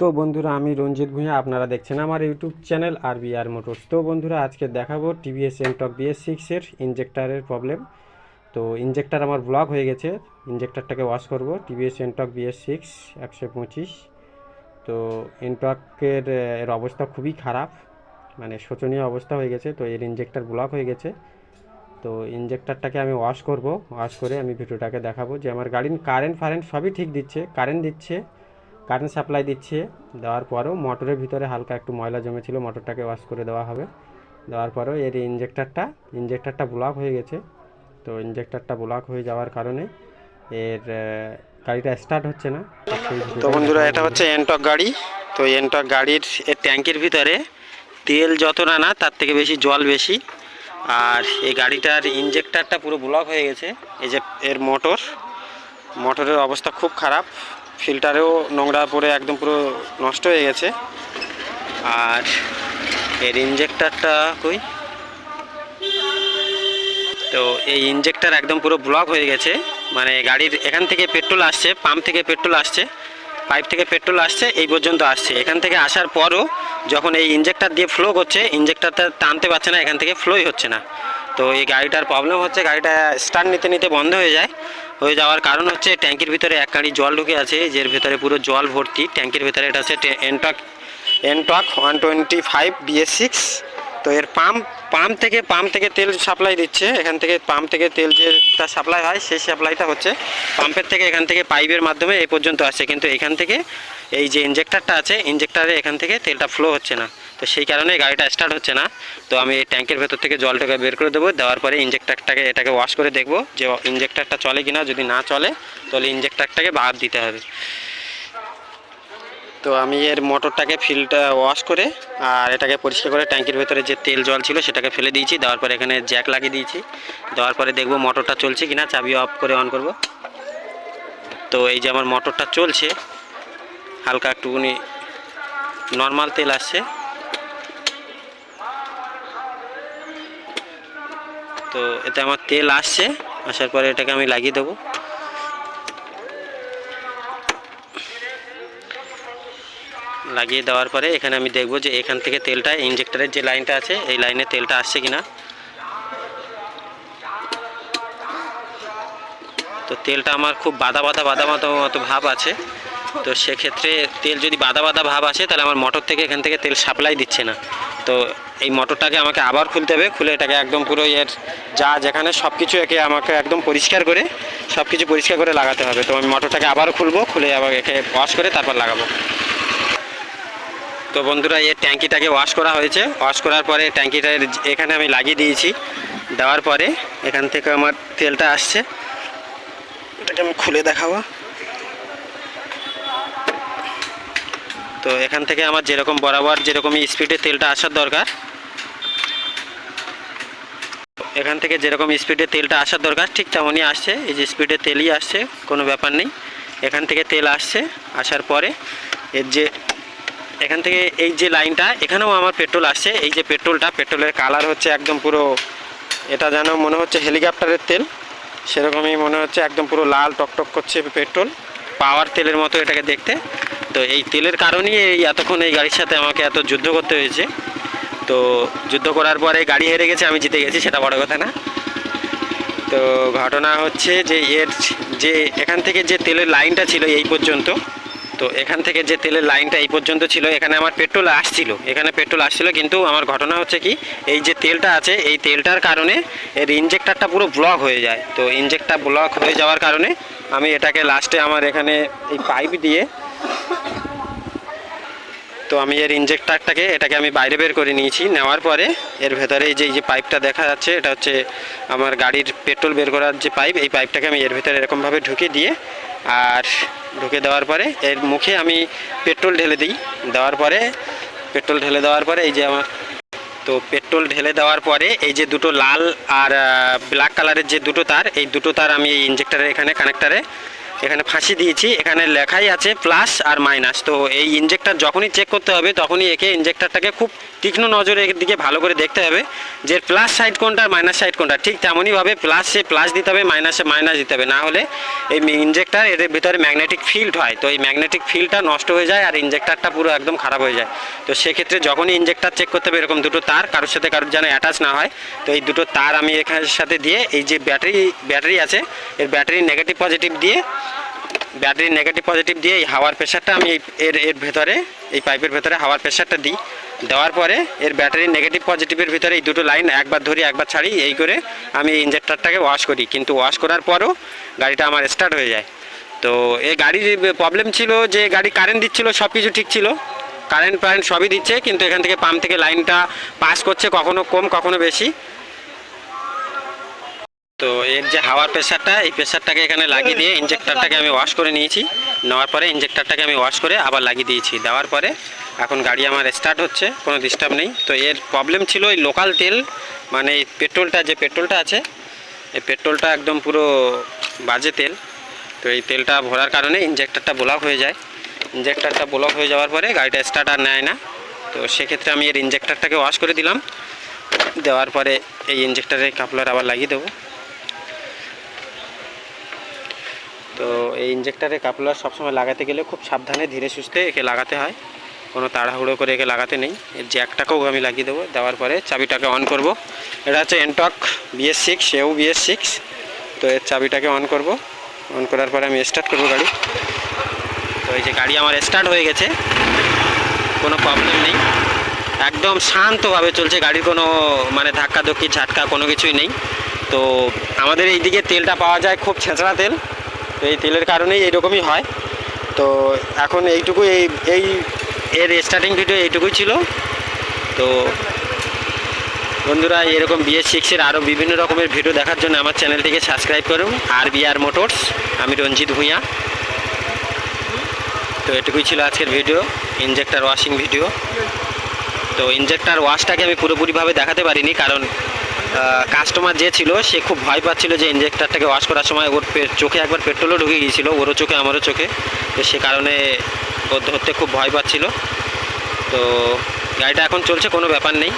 তো বন্ধুরা, আমি রঞ্জিত ভূঁইয়া, আপনারা দেখছেন আমার YouTube channel R B R motors তো বন্ধুরা, আজকে দেখাবো টিভিএস এনটক বিএস সিক্সের ইঞ্জেক্টারের প্রবলেম তো ইঞ্জেক্টার আমার ব্লক হয়ে গেছে ইঞ্জেক্টারটাকে ওয়াশ করব। টিভিএস এনটক বিএস সিক্স একশো পঁচিশ। তো এনটকের এর অবস্থা খুবই খারাপ মানে শোচনীয় অবস্থা হয়ে গেছে, তো এর ইঞ্জেক্টার ব্লক হয়ে গেছে। তো ইঞ্জেক্টারটাকে আমি ওয়াশ করব ওয়াশ করে আমি ভিডিওটাকে দেখাবো যে আমার গাড়ির কারেন্ট ফারেন্ট সবই ঠিক দিচ্ছে কারেন্ট দিচ্ছে। কারেন্ট সাপ্লাই দিচ্ছে। দেওয়ার পরেও মোটরের ভিতরে হালকা একটু ময়লা জমেছিল, মোটরটাকে ওয়াশ করে দেওয়া হবে। দেওয়ার পরেও এর ইঞ্জেক্টারটা ইঞ্জেক্টারটা ব্লক হয়ে গেছে। তো ইঞ্জেক্টারটা ব্লক হয়ে যাওয়ার কারণে এর গাড়িটা স্টার্ট হচ্ছে না। তো বন্ধুরা, এটা হচ্ছে এনটক গাড়ি। তো এনটক গাড়ির এর ট্যাঙ্কের ভিতরে তেল যত না না তার থেকে বেশি জল বেশি। আর এই গাড়িটার ইঞ্জেক্টারটা পুরো ব্লক হয়ে গেছে। এই যে এর মোটর মোটরের অবস্থা খুব খারাপ। ফিল্টারেও নোংরা পরে একদম পুরো নষ্ট হয়ে গেছে। আর এর ইঞ্জেক্টারটা কই? তো এই ইঞ্জেক্টার একদম পুরো ব্লক হয়ে গেছে। মানে গাড়ির এখান থেকে পেট্রোল আসছে পাম্প থেকে পেট্রোল আসছে পাইপ থেকে পেট্রোল আসছে, এই পর্যন্ত আসছে। এখান থেকে আসার পরও যখন এই ইঞ্জেক্টার দিয়ে ফ্লো করছে ইঞ্জেক্টারটা টানতে পারছে না, এখান থেকে ফ্লোই হচ্ছে না। তো এই গাড়িটার প্রবলেম হচ্ছে, গাড়িটা স্টার্ট নিতে নিতে বন্ধ হয়ে যায়। হয়ে যাওয়ার কারণ হচ্ছে, ট্যাঙ্কির ভিতরে এক কাঁড়ি জল ঢুকে আছে, যের ভেতরে পুরো জল ভর্তি। ট্যাঙ্কির ভিতরে এটা হচ্ছে Ntorq Ntorq one twenty five BS six তো এর পাম্প পাম্প থেকে পাম্প থেকে তেল সাপ্লাই দিচ্ছে। এখান থেকে পাম্প থেকে তেল যেটা সাপ্লাই হয়, সেই সাপ্লাইটা হচ্ছে পাম্পের থেকে এখান থেকে পাইপের মাধ্যমে এই পর্যন্ত আসছে। কিন্তু এখান থেকে এই যে ইঞ্জেক্টারটা আছে ইঞ্জেক্টারে এখান থেকে তেলটা ফ্লো হচ্ছে না। তো সেই কারণে গাড়িটা স্টার্ট হচ্ছে না। তো আমি এই ট্যাঙ্কের ভেতর থেকে জলটাকে বের করে দেবো। দেওয়ার পরে ইঞ্জেক্টারটাকে এটাকে ওয়াশ করে দেখব যে ইঞ্জেক্টারটা চলে কিনা। যদি না চলে, তাহলে ইঞ্জেক্টারটাকে বাদ দিতে হবে। তো আমি এর মোটরটাকে ফিল্ডটা ওয়াশ করে আর এটাকে পরিষ্কার করে ট্যাঙ্কির ভেতরে যে তেল জল ছিল, সেটাকে ফেলে দিয়েছি। দেওয়ার পরে এখানে জ্যাক লাগিয়ে দিয়েছি। দেওয়ার পরে দেখব মোটরটা চলছে কিনা। চাবি অফ করে অন করব। তো এই যে আমার মোটরটা চলছে, হালকা একটুখানি নর্মাল তেল আসছে। তো এতে আমার তেল আসছে, আসার পরে এটাকে আমি লাগিয়ে দেবো। লাগিয়ে দেওয়ার পরে এখানে আমি দেখব যে এখান থেকে তেলটা ইঞ্জেক্টরের যে লাইনটা আছে, এই লাইনে তেলটা আসছে কিনা। তো তেলটা আমার খুব বাদা বাদা বাদা মতো মতো ভাব আছে। তো সেক্ষেত্রে তেল যদি বাদা বাদা ভাব আসে, তাহলে আমার মোটর থেকে এখান থেকে তেল সাপ্লাই দিচ্ছে না। তো এই মোটরটাকে আমাকে আবার খুলতে হবে, খুলে এটাকে একদম পুরো এর যা যেখানে সব কিছু একে আমাকে একদম পরিষ্কার করে সব কিছু পরিষ্কার করে লাগাতে হবে। তো আমি মোটরটাকে আবার খুলবো, খুলে আবার একে ওয়াশ করে তারপর লাগাবো। তো বন্ধুরা এর ট্যাঙ্কিটাকে ওয়াশ করা হয়েছে। ওয়াশ করার পরে ট্যাঙ্কিটা এখানে আমি লাগিয়ে দিয়েছি। দেওয়ার পরে এখান থেকে আমার তেলটা আসছে। এটাকে আমি খুলে দেখাবো। তো এখান থেকে আমার যেরকম বরাবর যেরকম স্পিডে তেলটা আসার দরকার। এখান থেকে যেরকম স্পিডে তেলটা আসার দরকার, ঠিক তেমনই আসছে। এই যে স্পিডে তেলই আসছে, কোনো ব্যাপার নেই। এখান থেকে তেল আসছে, আসার পরে এর যে এখান থেকে এই যে লাইনটা, এখানেও আমার পেট্রোল আসছে। এই যে পেট্রোলটা, পেট্রোলের কালার হচ্ছে একদম পুরো, এটা যেন মনে হচ্ছে হেলিকপ্টারের তেল। সেরকমই মনে হচ্ছে একদম পুরো লাল টকটক করছে পেট্রোল। পাওয়ার তেলের মতো এটাকে দেখতে। তো এই তেলের কারণেই এই এতক্ষণ এই গাড়ির সাথে আমাকে এত যুদ্ধ করতে হয়েছে। তো যুদ্ধ করার পরে গাড়ি হেরে গেছে, আমি জিতে গেছি, সেটা বড় কথা না। তো ঘটনা হচ্ছে যে এর যে এখান থেকে যে তেলের লাইনটা ছিল এই পর্যন্ত, তো এখান থেকে যে তেলের লাইনটা এই পর্যন্ত ছিল, এখানে আমার পেট্রোল আসছিল। এখানে পেট্রোল আসছিল, কিন্তু আমার ঘটনা হচ্ছে কি, এই যে তেলটা আছে, এই তেলটার কারণে এর ইঞ্জেক্টারটা পুরো ব্লক হয়ে যায়। তো ইঞ্জেক্টার ব্লক হয়ে যাওয়ার কারণে আমি এটাকে লাস্টে আমার এখানে এই পাইপ দিয়ে তো আমি এর ইঞ্জেক্টারটাকে এটাকে আমি বাইরে বের করে নিয়েছি। নেওয়ার পরে এর ভেতরে এই যে এই যে পাইপটা দেখা যাচ্ছে, এটা হচ্ছে আমার গাড়ির পেট্রোল বের করার যে পাইপ এই পাইপটাকে আমি এর ভেতরে এরকমভাবে ঢুকে দিয়ে আর ঢুকে দেওয়ার পরে এর মুখে আমি পেট্রোল ঢেলে দিই। দেওয়ার পরে, পেট্রোল ঢেলে দেওয়ার পরে এই যে আমার, তো পেট্রোল ঢেলে দেওয়ার পরে এই যে দুটো লাল আর ব্ল্যাক কালারের যে দুটো তার, এই দুটো তার আমি এই ইঞ্জেক্টারের এখানে কানেক্টারে এখানে ফাঁসি দিয়েছি, এখানে লেখাই আছে প্লাস আর মাইনাস। তো এই ইঞ্জেক্টর যখনই চেক করতে হবে, তখনই একে ইঞ্জেক্টরটাকে খুব তীক্ষ্ণ নজরে এর দিকে ভালো করে দেখতে হবে যে প্লাস সাইড কোনটা আর মাইনাস সাইড কোনটা। ঠিক তেমনইভাবে প্লাসে প্লাস দিতে হবে মাইনাসে মাইনাস দিতে হবে। না হলে এই ইঞ্জেক্টর এর ভিতরে ম্যাগনেটিক ফিল্ড হয়। তো এই ম্যাগনেটিক ফিল্ডটা নষ্ট হয়ে যায় আর ইঞ্জেক্টরটা পুরো একদম খারাপ হয়ে যায়। তো সেক্ষেত্রে যখনই ইঞ্জেক্টর চেক করতে হবে, এরকম দুটো তার কারোর সাথে কারোর যেন অ্যাটাচ না হয়, তো এই দুটো তার আমি এখানের সাথে দিয়ে এই যে ব্যাটারি ব্যাটারি আছে, এর ব্যাটারি নেগেটিভ পজিটিভ দিয়ে ব্যাটারি নেগেটিভ পজিটিভ দিয়ে এই হাওয়ার প্রেশারটা আমি এর এর ভেতরে, এই পাইপের ভেতরে হাওয়ার প্রেশারটা দিই। দেওয়ার পরে এর ব্যাটারি নেগেটিভ পজিটিভের ভিতরে এই দুটো লাইন একবার ধরি, একবার ছাড়ি, এই করে আমি ইঞ্জেক্টরটাকে ওয়াশ করি। কিন্তু ওয়াশ করার পরও গাড়িটা আমার স্টার্ট হয়ে যায়। তো এই গাড়ির প্রবলেম ছিল যে গাড়ি কারেন্ট দিচ্ছিল সব কিছু ঠিক ছিল। কারেন্ট ফারেন্ট সবই দিচ্ছে, কিন্তু এখান থেকে পাম্প থেকে লাইনটা পাস করছে কখনো কম, কখনো বেশি। তো এর যে হাওয়ার প্রেশারটা এই প্রেশারটাকে এখানে লাগিয়ে দিয়ে ইঞ্জেক্টরটাকে আমি ওয়াশ করে নিয়েছি। নেওয়ার পরে ইঞ্জেক্টরটাকে আমি ওয়াশ করে আবার লাগিয়ে দিয়েছি। দেওয়ার পরে এখন গাড়ি আমার স্টার্ট হচ্ছে, কোনো ডিস্টার্ব নেই। তো এর প্রবলেম ছিল এই লোকাল তেল মানে এই পেট্রোলটা যে পেট্রোলটা আছে, এই পেট্রোলটা একদম পুরো বাজে তেল। তো এই তেলটা ভরার কারণে ইঞ্জেক্টরটা ব্লক হয়ে যায়। ইঞ্জেক্টরটা ব্লক হয়ে যাওয়ার পরে গাড়িটা স্টার্ট আর নেয় না। তো সেক্ষেত্রে আমি এর ইঞ্জেক্টরটাকে ওয়াশ করে দিলাম। দেওয়ার পরে এই ইঞ্জেক্টরের কাপলার আবার লাগিয়ে দেবো। তো এই ইঞ্জেক্টারে কাপলার সবসময় লাগাতে গেলে খুব সাবধানে, ধীরে সুস্থে একে লাগাতে হয়। কোনো তাড়াহুড়ো করে একে লাগাতে নেই। এর জ্যাকটাকেও আমি লাগিয়ে দেবো। দেওয়ার পরে চাবিটাকে অন করব। এটা হচ্ছে এনটক বিএস সিক্স এও বিএস সিক্স তো এর চাবিটাকে অন করব। অন করার পরে আমি স্টার্ট করব গাড়ি। তো এই যে গাড়ি আমার স্টার্ট হয়ে গেছে। কোনো প্রবলেম নেই। একদম শান্তভাবে চলছে। গাড়ির কোনো মানে ধাক্কাধুক্কি, ঝাটকা কোনো কিছুই নেই। তো আমাদের এইদিকে তেলটা পাওয়া যায় খুব ছেঁচড়া তেল। তো এই তেলের কারণেই এইরকমই হয়। তো এখন এইটুকু এই এই, এর স্টার্টিং ভিডিও এইটুকুই ছিল। তো বন্ধুরা, এরকম বিএস সিক্সের আরও বিভিন্ন রকমের ভিডিও দেখার জন্য আমার চ্যানেলটিকে সাবস্ক্রাইব করুন। আর বিআর মোটরস আমি রঞ্জিত ভূঁইয়া। তো এটুকুই ছিল আজকের ভিডিও ইঞ্জেক্টার ওয়াশিং ভিডিও তো ইঞ্জেক্টার ওয়াশটাকে আমি পুরোপুরিভাবে দেখাতে পারিনি, কারণ কাস্টমার যে ছিল, সে খুব ভয় পাচ্ছিল যে ইঞ্জেক্টারটাকে ওয়াশ করার সময় ওর চোখে একবার পেট্রোলও ঢুকে গিয়েছিল, ওরও চোখে, আমারও চোখে। তো সে কারণে ওর ধরতে খুব ভয় পাচ্ছিল। তো গাড়িটা এখন চলছে, কোনো ব্যাপার নেই।